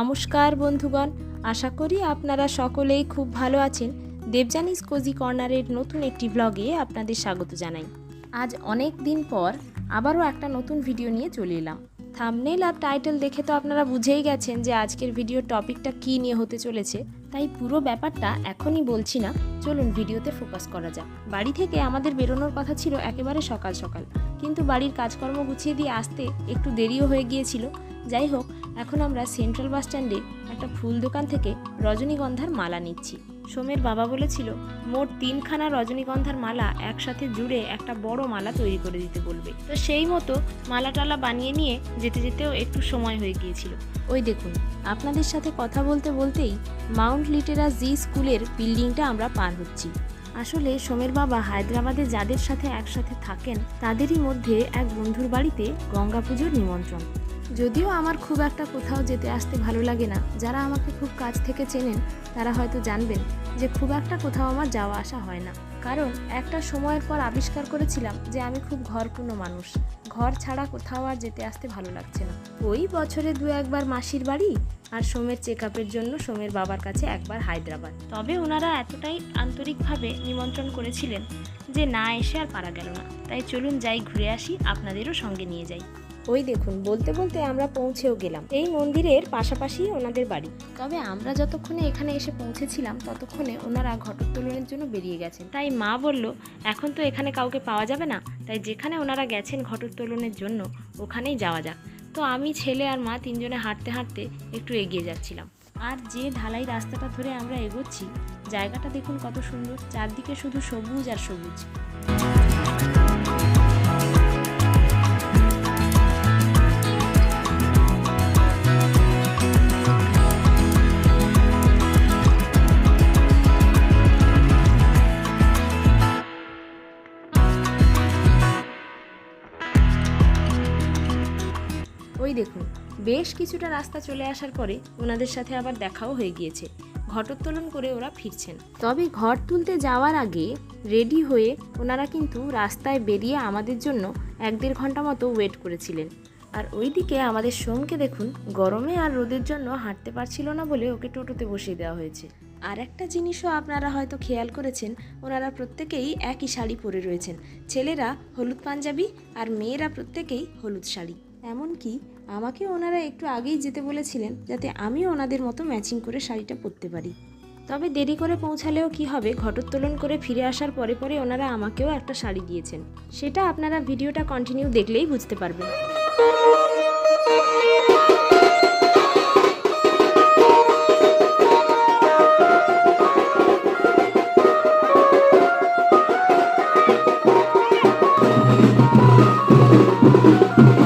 নমস্কার বন্ধুগণ, আশা করি আপনারা সকলেই খুব ভালো আছেন। দেবজানিস কোজি কর্নারের নতুন একটি ব্লগে আপনাদের স্বাগত জানাই। আজ অনেক দিন পর আবারও একটা নতুন ভিডিও নিয়ে চলে এলাম। থামনেল আর টাইটেল দেখে তো আপনারা বুঝেই গেছেন যে আজকের ভিডিওর টপিকটা কী নিয়ে হতে চলেছে। তাই পুরো ব্যাপারটা এখনই বলছি না, চলুন ভিডিওতে ফোকাস করা যাক। বাড়ি থেকে আমাদের বেরোনোর কথা ছিল একেবারে সকাল সকাল। কিন্তু বাড়ির কাজকর্ম গুছিয়ে দিয়ে আসতে একটু দেরিও হয়ে গিয়েছিল। যাই হোক এখন আমরা সেন্ট্রাল বাস স্ট্যান্ডে একটা ফুল দোকান থেকে রজনীগন্ধার মালা নিচ্ছি। সোমের বাবা বলেছিল, মোট তিনখানা রজনীগন্ধার মালা একসাথে জুড়ে একটা বড় মালা তৈরি করে দিতে বলবে। তো সেই মতো মালা টালা বানিয়ে নিয়ে যেতে যেতেও একটু সময় হয়ে গিয়েছিল। ওই দেখুন, আপনাদের সাথে কথা বলতে বলতেই মাউন্ট লিটেরা জি স্কুলের বিল্ডিংটা আমরা পার হচ্ছি। আসলে সোমের বাবা হায়দ্রাবাদে যাদের সাথে একসাথে থাকেন, তাদেরই মধ্যে এক বন্ধুর বাড়িতে গঙ্গা পুজোর নিমন্ত্রণ। যদিও আমার খুব একটা কোথাও যেতে আসতে ভালো লাগে না, যারা আমাকে খুব কাছ থেকে চেনেন, তারা হয়তো জানবেন যে খুব একটা কোথাও আমার যাওয়া আসা হয় না। কারণ একটা সময়ের পর আবিষ্কার করেছিলাম যে আমি খুব ঘরপূর্ণ মানুষ। ঘর ছাড়া কোথাও আর যেতে আসতে ভালো লাগছে না। ওই বছরে দু একবার মাসির বাড়ি আর সোমের চেক আপের জন্য সোমের বাবার কাছে একবার হায়দ্রাবাদ। তবে ওনারা এতটাই আন্তরিকভাবে নিমন্ত্রণ করেছিলেন যে না এসে আর পারা গেল না। তাই চলুন যাই ঘুরে আসি, আপনাদেরও সঙ্গে নিয়ে যাই। ওই দেখুন বলতে বলতে আমরা পৌঁছেও গেলাম। এই মন্দিরের পাশাপাশি ওনাদের বাড়ি। তবে আমরা যতক্ষণে এখানে এসে পৌঁছেছিলাম ততক্ষণে ওনারা ঘটোত্তোলনের জন্য বেরিয়ে গেছেন। তাই মা বলল এখন তো এখানে কাউকে পাওয়া যাবে না। তাই যেখানে ওনারা গেছেন ঘটোত্তোলনের জন্য ওখানেই যাওয়া যাক। তো আমি ছেলে আর মা তিনজনে হাঁটতে হাঁটতে একটু এগিয়ে যাচ্ছিলাম। আর যে ঢালাই রাস্তাটা ধরে আমরা এগোচ্ছি জায়গাটা দেখুন কত সুন্দর চারদিকে শুধু সবুজ আর সবুজ। বেশ কিছুটা রাস্তা চলে আসার পরে ওনাদের সাথে আবার দেখাও হয়ে গিয়েছে। ঘটোত্তোলন করে ওরা ফিরছেন। তবে ঘর তুলতে যাওয়ার আগে রেডি হয়ে ওনারা কিন্তু রাস্তায় বেরিয়ে আমাদের জন্য এক দেড় ঘণ্টা মতো ওয়েট করেছিলেন। আর ওইদিকে আমাদের সোমকে দেখুন, গরমে আর রোদের জন্য হাঁটতে পারছিল না বলে ওকে টোটোতে বসিয়ে দেওয়া হয়েছে। আর একটা জিনিসও আপনারা হয়তো খেয়াল করেছেন, ওনারা প্রত্যেকেই একই শাড়ি পরে রয়েছেন। ছেলেরা হলুদ পাঞ্জাবি আর মেয়েরা প্রত্যেকেই হলুদ শাড়ি। এমনকি আমাকে ওনারা একটু আগেই যেতে বলেছিলেন যাতে আমিও ওনাদের মতো ম্যাচিং করে শাড়িটা পরতে পারি। তবে দেরি করে পৌঁছালেও কি হবে? ঘটোত্তোলন করে ফিরে আসার পরে পরে ওনারা আমাকেও একটা শাড়ি দিয়েছেন। সেটা আপনারা ভিডিওটা কন্টিনিউ দেখলেই বুঝতে পারবেন। চলুন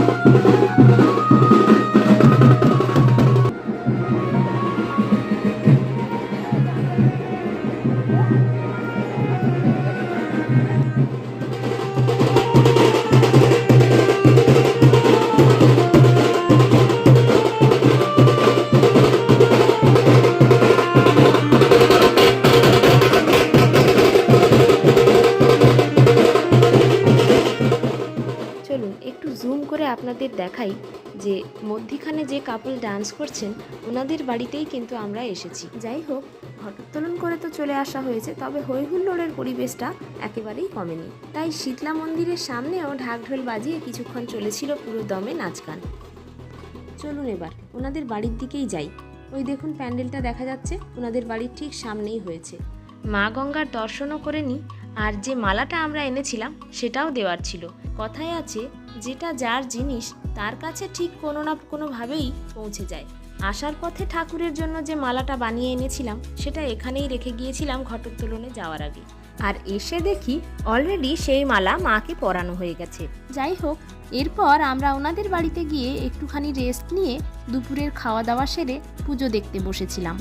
দেখাই যে মধ্যিখানে যে কাপল ডান্স করছেন, ওনাদের বাড়িতেই কিন্তু আমরা এসেছি। যাই হোক ঘটোত্তোলন করে তো চলে আসা হয়েছে, তবে হই হুল্লোড়ের পরিবেশটা একেবারেই কমেনি। তাই শীতলা মন্দিরের সামনেও ঢাকঢোল বাজিয়ে কিছুক্ষণ চলেছিল পুরো দমে নাচ গান। চলুন এবার, ওনাদের বাড়ির দিকেই যাই। ওই দেখুন প্যান্ডেলটা দেখা যাচ্ছে, ওনাদের বাড়ির ঠিক সামনেই হয়েছে। মা গঙ্গার দর্শনও করে নিই আর যে মালাটা আমরা এনেছিলাম, সেটাও দেওয়ার ছিল। কথায় আছে, যেটা যার জিনিস, তার কাছে ঠিক কোনো না কোনোভাবেই পৌঁছে যায়। আসার পথে ঠাকুরের জন্য যে মালাটা বানিয়ে এনেছিলাম, সেটা এখানেই রেখে গিয়েছিলাম ঘটোত্তোলনে যাওয়ার আগে। আর এসে দেখি অলরেডি সেই মালা মাকে পরানো হয়ে গেছে। যাই হোক, এরপর আমরা ওনাদের বাড়িতে গিয়ে একটুখানি রেস্ট নিয়ে দুপুরের খাওয়া দাওয়া সেরে পুজো দেখতে বসেছিলাম।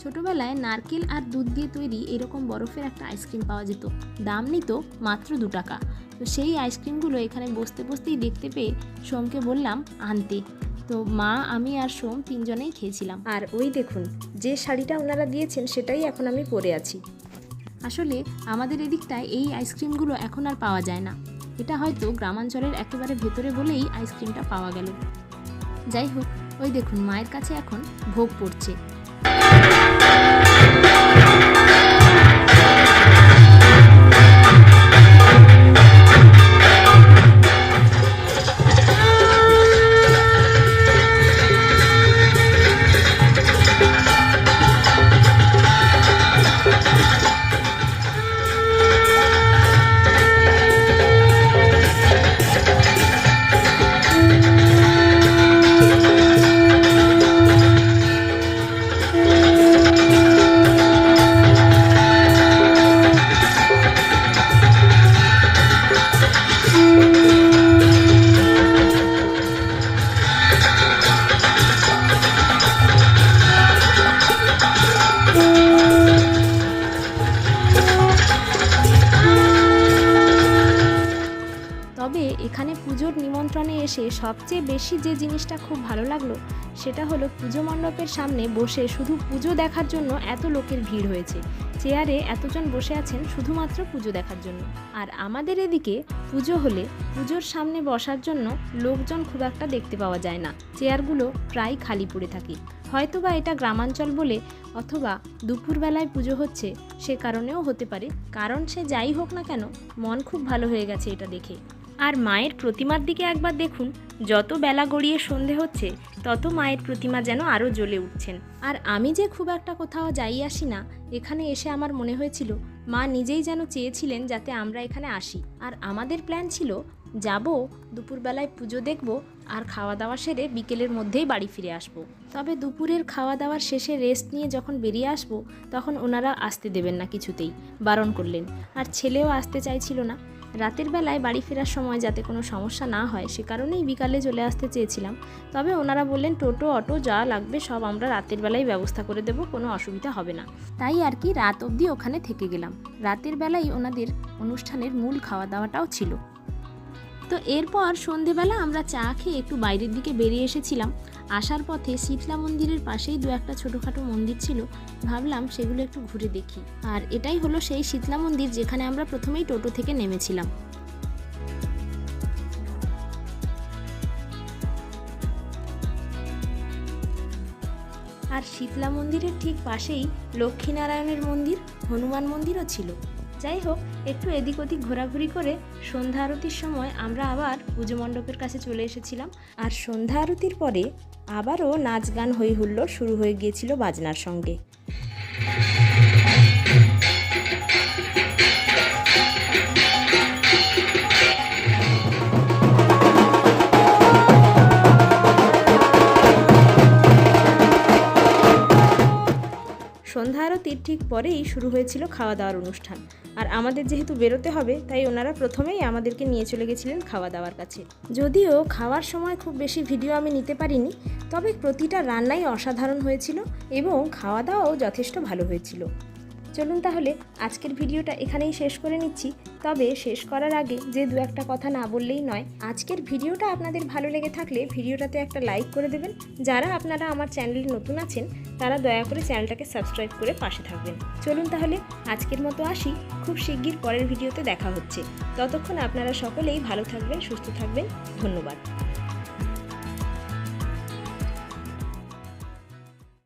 ছোটবেলায় নারকেল আর দুধ দিয়ে তৈরি এরকম বরফের একটা আইসক্রিম পাওয়া যেত। দাম নিত মাত্র দু টাকা। তো সেই আইসক্রিমগুলো এখানে বসতে বসতেই দেখতে পেয়ে সোমকে বললাম আনতে। তো মা আমি আর সোম তিনজনেই খেয়েছিলাম। আর ওই দেখুন যে শাড়িটা ওনারা দিয়েছেন সেটাই এখন আমি পরে আছি। আসলে আমাদের এদিকটায় এই আইসক্রিমগুলো এখন আর পাওয়া যায় না। এটা হয়তো গ্রামাঞ্চলের একেবারে ভেতরে বলেই আইসক্রিমটা পাওয়া গেল। যাই হোক ওই দেখুন মায়ের কাছে এখন ভোগ পড়ছে। এসে সবচেয়ে বেশি যে জিনিসটা খুব ভালো লাগল, সেটা হলো পুজো মণ্ডপের সামনে বসে শুধু পুজো দেখার জন্য এত লোকের ভিড় হয়েছে। চেয়ারে এতজন বসে আছেন শুধুমাত্র পুজো দেখার জন্য। আর আমাদের এদিকে পুজো হলে পুজোর সামনে বসার জন্য লোকজন খুব একটা দেখতে পাওয়া যায় না। চেয়ারগুলো প্রায় খালি পড়ে থাকে। হয়তোবা এটা গ্রামাঞ্চল বলে অথবা দুপুরবেলায় পুজো হচ্ছে সে কারণেও হতে পারে। কারণ সে যাই হোক না কেন, মন খুব ভালো হয়ে গেছে এটা দেখে। আর মায়ের প্রতিমার দিকে একবার দেখুন, যত বেলা গড়িয়ে সন্ধে হচ্ছে, তত মায়ের প্রতিমা যেন আরও জ্বলে উঠছেন। আর আমি যে খুব একটা কোথাও যাই আসি না, এখানে এসে আমার মনে হয়েছিল, মা নিজেই যেন চেয়েছিলেন যাতে আমরা এখানে আসি। আর আমাদের প্ল্যান ছিল, যাব, দুপুরবেলায় পুজো দেখব, আর খাওয়া দাওয়া সেরে বিকেলের মধ্যেই বাড়ি ফিরে আসব। তবে দুপুরের খাওয়া দাওয়ার শেষে রেস্ট নিয়ে যখন বেরিয়ে আসব, তখন ওনারা আসতে দেবেন না কিছুতেই, বারণ করলেন। আর ছেলেও আসতে চাইছিল না। রাতের বেলায় বাড়ি ফেরার সময় যাতে কোনো সমস্যা না হয়, সে কারণেই বিকালে চলে আসতে চেয়েছিলাম। তবে ওনারা বললেন, টোটো, অটো যা লাগবে সব আমরা রাতের বেলায় ব্যবস্থা করে দেব, কোনো অসুবিধা হবে না। তাই আর কি রাত অবধি ওখানে থেকে গেলাম। রাতের বেলায় ওনাদের অনুষ্ঠানের মূল খাওয়া দাওয়াটাও ছিল। তো এরপর সন্ধেবেলা আমরা চা খেয়ে একটু বাইরের দিকে বেরিয়ে এসেছিলাম। আসার পথে শীতলা মন্দিরের পাশেই দু একটা ছোটোখাটো মন্দির ছিল। ভাবলাম সেগুলো একটু ঘুরে দেখি। আর এটাই হলো সেই শীতলা মন্দির যেখানে আমরা প্রথমেই টোটো থেকে নেমেছিলাম। আর শীতলা মন্দিরের ঠিক পাশেই লক্ষ্মীনারায়ণের মন্দির, হনুমান মন্দিরও ছিল। যাই হোক, একটু এদিক ওদিক ঘোরাঘুরি করে সন্ধ্যা আরতির সময় আমরা আবার পুজো মণ্ডপের কাছে চলে এসেছিলাম। আর সন্ধ্যা আরতির পরে আবারও নাচ গান হই হুল্লোড় শুরু হয়ে গিয়েছিল বাজনার সঙ্গে। ঠিক পরেই শুরু হয়েছিল খাওয়া দাওয়ার অনুষ্ঠান। আর আমাদের যেহেতু বেরোতে হবে, তাই ওনারা প্রথমেই আমাদেরকে নিয়ে চলে গেছিলেন খাওয়া দাওয়ার কাছে। যদিও খাওয়ার সময় খুব বেশি ভিডিও আমি নিতে পারিনি, তবে প্রতিটা রান্নাই অসাধারণ হয়েছিল এবং খাওয়া দাওয়াও যথেষ্ট ভালো হয়েছিল। চলুন তাহলে আজকের ভিডিওটা এখানেই শেষ করে নিচ্ছি। তবে শেষ করার আগে যে দু একটা কথা না বললেই নয়, আজকের ভিডিওটা আপনাদের ভালো লেগে থাকলে ভিডিওটাতে একটা লাইক করে দেবেন। যারা আপনারা আমার চ্যানেলে নতুন আছেন, তারা দয়া করে চ্যানেলটাকে সাবস্ক্রাইব করে পাশে থাকবেন। চলুন তাহলে আজকের মতো আসি। খুব শিগগির পরের ভিডিওতে দেখা হচ্ছে। ততক্ষণ আপনারা সকলেই ভালো থাকবেন, সুস্থ থাকবেন। ধন্যবাদ।